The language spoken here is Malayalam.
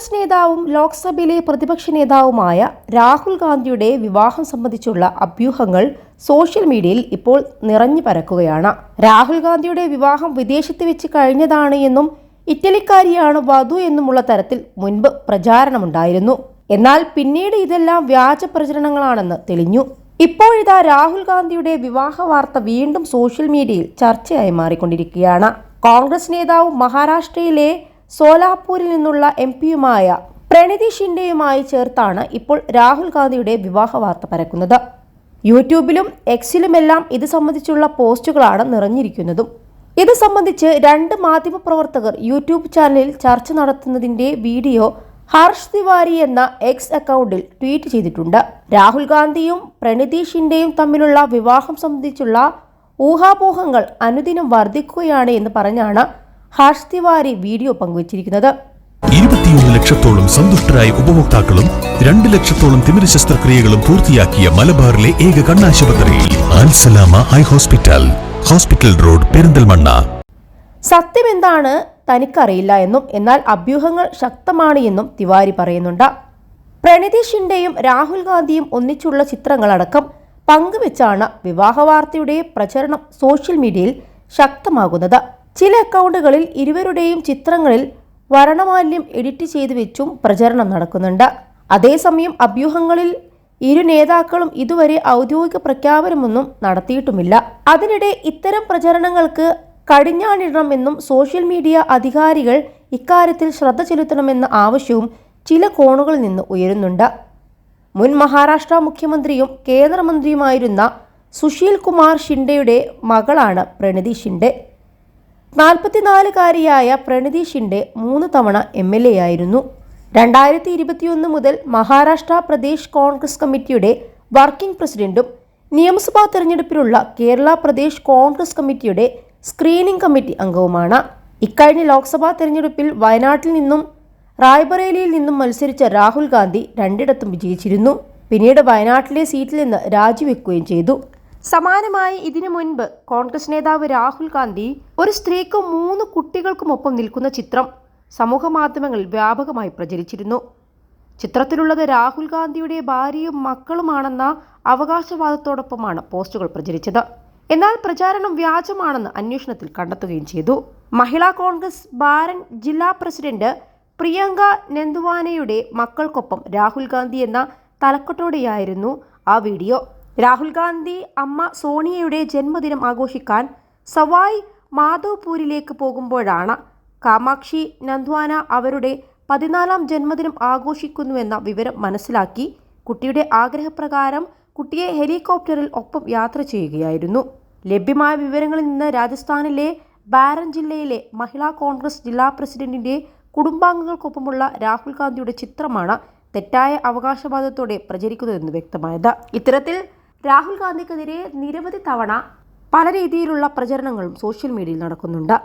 കോൺഗ്രസ് നേതാവും ലോക്സഭയിലെ പ്രതിപക്ഷ നേതാവുമായ രാഹുൽ ഗാന്ധിയുടെ വിവാഹം സംബന്ധിച്ചുള്ള അഭ്യൂഹങ്ങൾ സോഷ്യൽ മീഡിയയിൽ ഇപ്പോൾ നിറഞ്ഞു പരക്കുകയാണ്. രാഹുൽ ഗാന്ധിയുടെ വിവാഹം വിദേശത്ത് വെച്ച് കഴിഞ്ഞതാണ് എന്നും ഇറ്റലിക്കാരിയാണ് വധു എന്നുമുള്ള തരത്തിൽ മുൻപ് പ്രചാരണമുണ്ടായിരുന്നു. എന്നാൽ പിന്നീട് ഇതെല്ലാം വ്യാജ പ്രചരണങ്ങളാണെന്ന് തെളിഞ്ഞു. ഇപ്പോഴിതാ രാഹുൽ ഗാന്ധിയുടെ വിവാഹ വാർത്ത വീണ്ടും സോഷ്യൽ മീഡിയയിൽ ചർച്ചയായി മാറിക്കൊണ്ടിരിക്കുകയാണ്. കോൺഗ്രസ് നേതാവ് മഹാരാഷ്ട്രയിലെ സോലാപൂരിൽ നിന്നുള്ള എം പിയുമായ പ്രണിതി ഷിൻഡെയുമായി ചേർത്താണ് ഇപ്പോൾ രാഹുൽ ഗാന്ധിയുടെ വിവാഹ വാർത്ത പരക്കുന്നത്. യൂട്യൂബിലും എക്സിലുമെല്ലാം ഇത് സംബന്ധിച്ചുള്ള പോസ്റ്റുകളാണ് നിറഞ്ഞിരിക്കുന്നതും. ഇത് സംബന്ധിച്ച് രണ്ട് മാധ്യമപ്രവർത്തകർ യൂട്യൂബ് ചാനലിൽ ചർച്ച നടത്തുന്നതിന്റെ വീഡിയോ ഹർഷ് തിവാരി എന്ന എക്സ് അക്കൗണ്ടിൽ ട്വീറ്റ് ചെയ്തിട്ടുണ്ട്. രാഹുൽ ഗാന്ധിയും പ്രണിതി ഷിൻഡെയും തമ്മിലുള്ള വിവാഹം സംബന്ധിച്ചുള്ള ഊഹാപോഹങ്ങൾ അനുദിനം വർദ്ധിക്കുകയാണ് എന്ന് പറഞ്ഞാണ് ഹർഷ് തിവാരി വീഡിയോ പങ്കുവച്ചിരിക്കുന്നത്. ഇരുപത്തിയൊന്ന് ലക്ഷത്തോളം സന്തുഷ്ടരായ ഉപഭോക്താക്കളും രണ്ട് ലക്ഷത്തോളം തിമിര ശസ്ത്രക്രിയകളും പൂർത്തിയാക്കിയ മലബാറിലെ ഏക കണ്ണാശുപത്രിയിൽ Al-Salama eye hospital hospital road Perinthalmanna. സത്യം എന്താണ് തനിക്കറിയില്ല എന്നും എന്നാൽ അഭ്യൂഹങ്ങൾ ശക്തമാണ് എന്നും തിവാരി പറയുന്നുണ്ട്. പ്രണിതി ഷിൻഡെയും രാഹുൽ ഗാന്ധിയും ഒന്നിച്ചുള്ള ചിത്രങ്ങളടക്കം പങ്കുവെച്ചാണ് വിവാഹ വാർത്തയുടെ പ്രചരണം സോഷ്യൽ മീഡിയയിൽ ശക്തമാകുന്നത്. ചില അക്കൗണ്ടുകളിൽ ഇരുവരുടെയും ചിത്രങ്ങളിൽ വർണമാല്യം എഡിറ്റ് ചെയ്തു വെച്ചും പ്രചരണം നടക്കുന്നുണ്ട്. അതേസമയം അഭ്യൂഹങ്ങളിൽ ഇരു നേതാക്കളും ഇതുവരെ ഔദ്യോഗിക പ്രഖ്യാപനമൊന്നും നടത്തിയിട്ടുമില്ല. അതിനിടെ ഇത്തരം പ്രചരണങ്ങൾക്ക് കടിഞ്ഞാണിടണമെന്നും സോഷ്യൽ മീഡിയ അധികാരികൾ ഇക്കാര്യത്തിൽ ശ്രദ്ധ ചെലുത്തണമെന്ന ആവശ്യവും ചില കോണുകളിൽ നിന്ന് ഉയരുന്നുണ്ട്. മുൻ മഹാരാഷ്ട്ര മുഖ്യമന്ത്രിയും കേന്ദ്രമന്ത്രിയുമായിരുന്ന സുശീൽ കുമാർ ഷിൻഡെയുടെ മകളാണ് പ്രണിതി ഷിൻഡെ. നാൽപ്പത്തിനാലുകാരിയായ പ്രണിതി ഷിൻഡെ മൂന്ന് തവണ എം എൽ എ ആയിരുന്നു. രണ്ടായിരത്തി ഇരുപത്തിയൊന്ന് മുതൽ മഹാരാഷ്ട്ര പ്രദേശ് കോൺഗ്രസ് കമ്മിറ്റിയുടെ വർക്കിംഗ് പ്രസിഡന്റും നിയമസഭാ തെരഞ്ഞെടുപ്പിലുള്ള കേരള പ്രദേശ് കോൺഗ്രസ് കമ്മിറ്റിയുടെ സ്ക്രീനിംഗ് കമ്മിറ്റി അംഗവുമാണ്. ഇക്കഴിഞ്ഞ ലോക്സഭാ തെരഞ്ഞെടുപ്പിൽ വയനാട്ടിൽ നിന്നും റായ്ബറേലിയിൽ നിന്നും മത്സരിച്ച രാഹുൽ ഗാന്ധി രണ്ടിടത്തും വിജയിച്ചിരുന്നു. പിന്നീട് വയനാട്ടിലെ സീറ്റിൽ നിന്ന് രാജിവെക്കുകയും ചെയ്തു. സമാനമായി ഇതിനു മുൻപ് കോൺഗ്രസ് നേതാവ് രാഹുൽ ഗാന്ധി ഒരു സ്ത്രീക്കും മൂന്ന് കുട്ടികൾക്കുമൊപ്പം നിൽക്കുന്ന ചിത്രം സമൂഹ മാധ്യമങ്ങളിൽ വ്യാപകമായി പ്രചരിച്ചിരുന്നു. ചിത്രത്തിലുള്ളത് രാഹുൽ ഗാന്ധിയുടെ ഭാര്യയും മക്കളുമാണെന്ന അവകാശവാദത്തോടൊപ്പമാണ് പോസ്റ്റുകൾ പ്രചരിച്ചത്. എന്നാൽ പ്രചാരണം വ്യാജമാണെന്ന് അന്വേഷണത്തിൽ കണ്ടെത്തുകയും ചെയ്തു. മഹിളാ കോൺഗ്രസ് ബാരൻ ജില്ലാ പ്രസിഡന്റ് പ്രിയങ്ക നെന്തുവാനയുടെ മക്കൾക്കൊപ്പം രാഹുൽ ഗാന്ധി എന്ന തലക്കെട്ടോടെയായിരുന്നു ആ വീഡിയോ. രാഹുൽ ഗാന്ധി അമ്മ സോണിയയുടെ ജന്മദിനം ആഘോഷിക്കാൻ സവായ് മാധവ്പൂരിലേക്ക് പോകുമ്പോഴാണ് കാമാക്ഷി നന്ദ്വാന അവരുടെ പതിനാലാം ജന്മദിനം ആഘോഷിക്കുന്നുവെന്ന വിവരം മനസ്സിലാക്കി കുട്ടിയുടെ ആഗ്രഹപ്രകാരം കുട്ടിയെ ഹെലികോപ്റ്ററിൽ ഒപ്പം യാത്ര ചെയ്യുകയായിരുന്നു. ലഭ്യമായ വിവരങ്ങളിൽ നിന്ന് രാജസ്ഥാനിലെ ബാരൻ ജില്ലയിലെ മഹിളാ കോൺഗ്രസ് ജില്ലാ പ്രസിഡന്റിന്റെ കുടുംബാംഗങ്ങൾക്കൊപ്പമുള്ള രാഹുൽ ഗാന്ധിയുടെ ചിത്രമാണ് തെറ്റായ അവകാശവാദത്തോടെ പ്രചരിക്കുന്നതെന്ന് വ്യക്തമായത്. ഇത്തരത്തിൽ രാഹുൽ ഗാന്ധിക്കെതിരെ നിരവധി തവണ പല രീതിയിലുള്ള പ്രചരണങ്ങളും സോഷ്യൽ മീഡിയയിൽ നടക്കുന്നുണ്ട്.